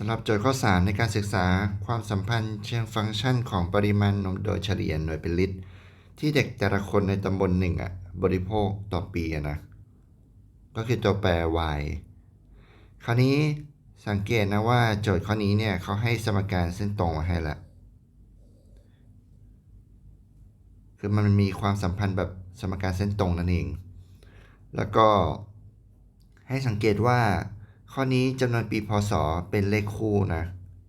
สำหรับโจทย์ข้อ 3 ในการศึกษาความสัมพันธ์เชิงฟังก์ชันของปริมาณนมโดยเฉลี่ยหน่วยเป็นลิตร ที่เด็กแต่ละคนในตำบลหนึ่งอะบริโภคต่อปีอะนะ ก็คือตัวแปร y คราวนี้สังเกตนะว่าโจทย์ข้อนี้เนี่ยเขาให้สมการเส้นตรงมาให้ละ คือมันมีความสัมพันธ์แบบสมการเส้นตรงนั่นเอง แล้วก็ให้สังเกตว่า ข้อนี้จำนวนปีพศเป็นเลขคู่นะ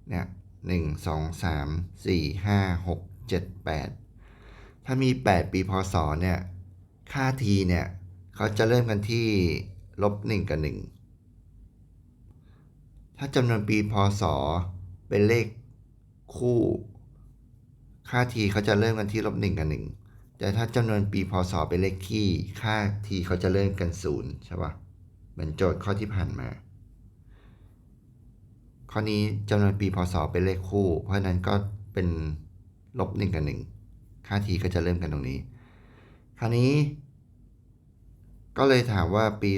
เนี่ยหนึ่งสองสามสี่ห้าหกเจ็ดแปดถ้ามี 8 ปีพศเนี่ย ค่า t เนี่ย เขาจะเริ่มกันที่ลบ1กับ 1 ถ้าจำนวนปีพศเป็นเลขคู่ ค่า t เขาจะเริ่มกันที่ลบ1กับ 1 แต่ถ้าจำนวนปีพศเป็นเลขคี่ ค่า t เขาจะเริ่มกัน0ใช่ป่ะเหมือนโจทย์ข้อที่ผ่านมา ข้อนี้จำนวนปีพศเป็นเลขคู่ เพราะนั้นก็เป็นลบ1กับ1ค่า t ก็จะเริ่มกันตรงนี้ คราวนี้ ก็เลยถามว่าปี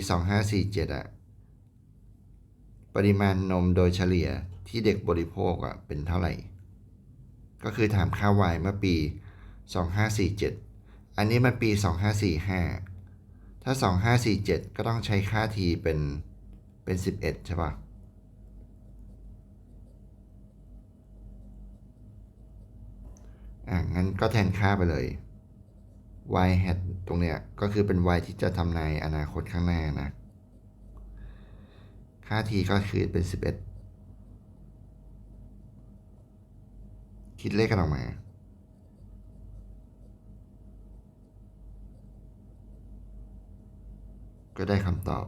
2547อะปริมาณนมโดยเฉลี่ยที่เด็กบริโภคอะเป็นเท่าไหร่ ก็คือถามค่า y เมื่อปี 2547 อันนี้มันปี 2545 ถ้า 2547 ก็ต้องใช้ค่า t เป็นเป็น 11 ใช่ปะ อะงั้นก็แทนค่าไปเลย y hat ตรงเนี้ยก็คือเป็น y ที่จะทำในอนาคตข้างหน้านะ ค่า t ก็คือเป็น 11 คิดเลขกันออกมา ก็ได้คำตอบ